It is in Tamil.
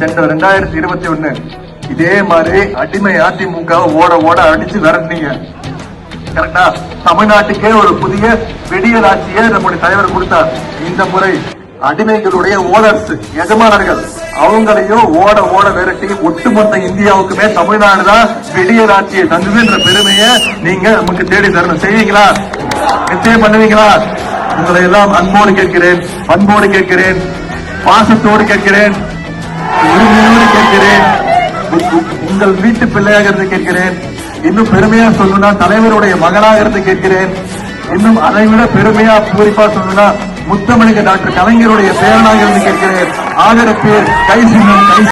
சென்ற ரெண்டாயிரத்தி இருபத்தி ஒண்ணு. இதே மாதிரி அடிமை அதிமுக ஓட ஓட அடிச்சு விரட்டினீங்க கரெக்டா தமிழ்நாட்டுக்கே ஒரு புதிய வெடியல் ஆட்சியை நம்முடைய தலைவர் கொடுத்தார். இந்த முறை அடிமைகளுடைய ஓனர்ஸ் எஜமானர்கள் அவங்களையும் ஓட ஓட விரட்டி ஒட்டுமொத்த இந்தியாவுக்குமே தமிழ்நாடு தான் வெடியல் ஆட்சியை தந்ததுன்ற பெருமையை நீங்க நமக்கு தேடி தரணும். செய்வீங்களா? நிச்சயம் பண்ணுவீங்களா? உங்களை எல்லாம் அன்போடு கேட்கிறேன் அன்போடு கேட்கிறேன் பாசத்தோடு கேட்கிறேன். உரிமையோடு கேட்கிறேன். உங்கள் வீட்டு பிள்ளையாக இருந்து கேட்கிறேன். இன்னும் பெருமையா சொல்லணும்னா தலைவருடைய மகனாக இருந்து கேட்கிறேன். இன்னும் அதை விட பெருமையா குறிப்பா சொல்லணும்னா முத்தமிழுக்கு டாக்டர் கலைஞருடைய பேரனாக இருந்து கேட்கிறேன் ஆதரப்பேர் கை சின்னம் கை